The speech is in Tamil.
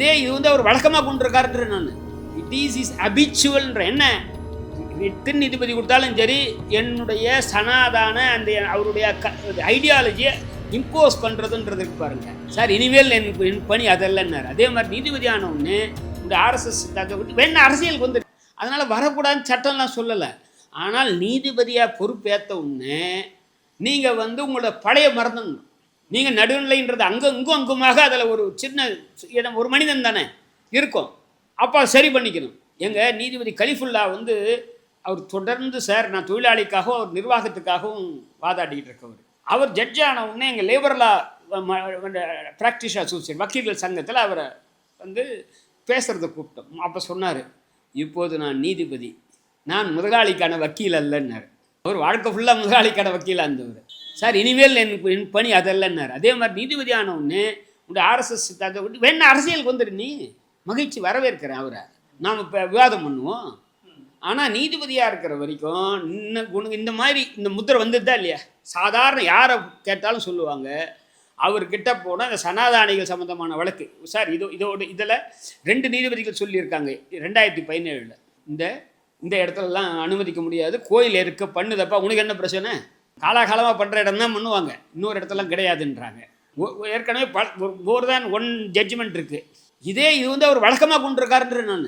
இதே இது வந்து அவர் வழக்கமாக கொண்டிருக்காருன்ற நான். இட் இஸ் இஸ் அபிச்சுவல்ன்ற என்ன? எட்டு நீதிபதி கொடுத்தாலும் சரி என்னுடைய சனாதான அந்த அவருடைய க ஐடியாலஜியை இம்போஸ் பண்ணுறதுன்றது பாருங்கள் சார் இனிமேல் என் என் பணி அதல்லன்னார். அதே மாதிரி நீதிபதி ஒன்று இந்த ஆர்எஸ்எஸ் வேணா அரசியலுக்கு வந்து அதனால் வரக்கூடாதுன்னு சட்டம்லாம் சொல்லலை. ஆனால் நீதிபதியாக பொறுப்பேற்ற உடனே நீங்கள் வந்து உங்களோட பழைய மறந்துடணும். நீங்கள் நடுநிலைன்றது அங்கே இங்கும் அங்குமாக அதில் ஒரு சின்ன இடம் ஒரு மனிதன் தானே இருக்கும். அப்போ சரி பண்ணிக்கணும். எங்கள் நீதிபதி கலிஃபுல்லா வந்து அவர் தொடர்ந்து சார் நான் தொழிலாளிக்காகவும் அவர் நிர்வாகத்துக்காகவும் வாதாடிட்டு இருக்கவர். அவர் ஜட்ஜ் ஆன உடனே எங்கள் லேபர்லா ப்ராக்டிஸ் அசோசியேட் வக்கீல்கள் சங்கத்தில் அவரை வந்து பேசுகிறத கூப்பிட்டோம். அப்போ சொன்னார் இப்போது நான் நீதிபதி. நான் முதலாளிக்கான வக்கீல் அல்லன்னார். அவர் வாழ்க்கை ஃபுல்லாக முதலாளிக்கான வக்கீலாக இருந்தவர். சார் இனிமேல் என் என் பணி அதல்லன்னார். அதே மாதிரி நீதிபதி ஆன உடனே ஆர்எஸ்எஸ் சித்தாந்த விட்டு வேணா அரசியலுக்கு வந்துடு நீ? மகிழ்ச்சி வரவேற்கிறேன் அவரை. நாம் இப்போ விவாதம் பண்ணுவோம். ஆனால் நீதிபதியாக இருக்கிற வரைக்கும் இன்னும் உனக்கு இந்த மாதிரி இந்த முத்திரை வந்துதா இல்லையா? சாதாரண யாரை கேட்டாலும் சொல்லுவாங்க. அவர்கிட்ட போனால் இந்த சனாதானிகள் சம்மந்தமான வழக்கு. சார் இதோ இதோட இதில் ரெண்டு நீதிபதிகள் சொல்லியிருக்காங்க. ரெண்டாயிரத்தி பதினேழில். இந்த இந்த இடத்துலலாம் அனுமதிக்க முடியாது. கோயில் இருக்க பண்ணுதப்பா உனக்கு என்ன பிரச்சனை? காலாகாலமாக பண்ணுற இடம் தான் பண்ணுவாங்க. இன்னொரு இடத்துலாம் கிடையாதுன்றாங்க. ஏற்கனவே ப ஏற்கனவே மோர் தேன் ஒன் ஜட்ஜ்மெண்ட் இருக்குது இதே இது வந்து அவர் வழக்கமாக கொண்டிருக்காருன்ற நான்.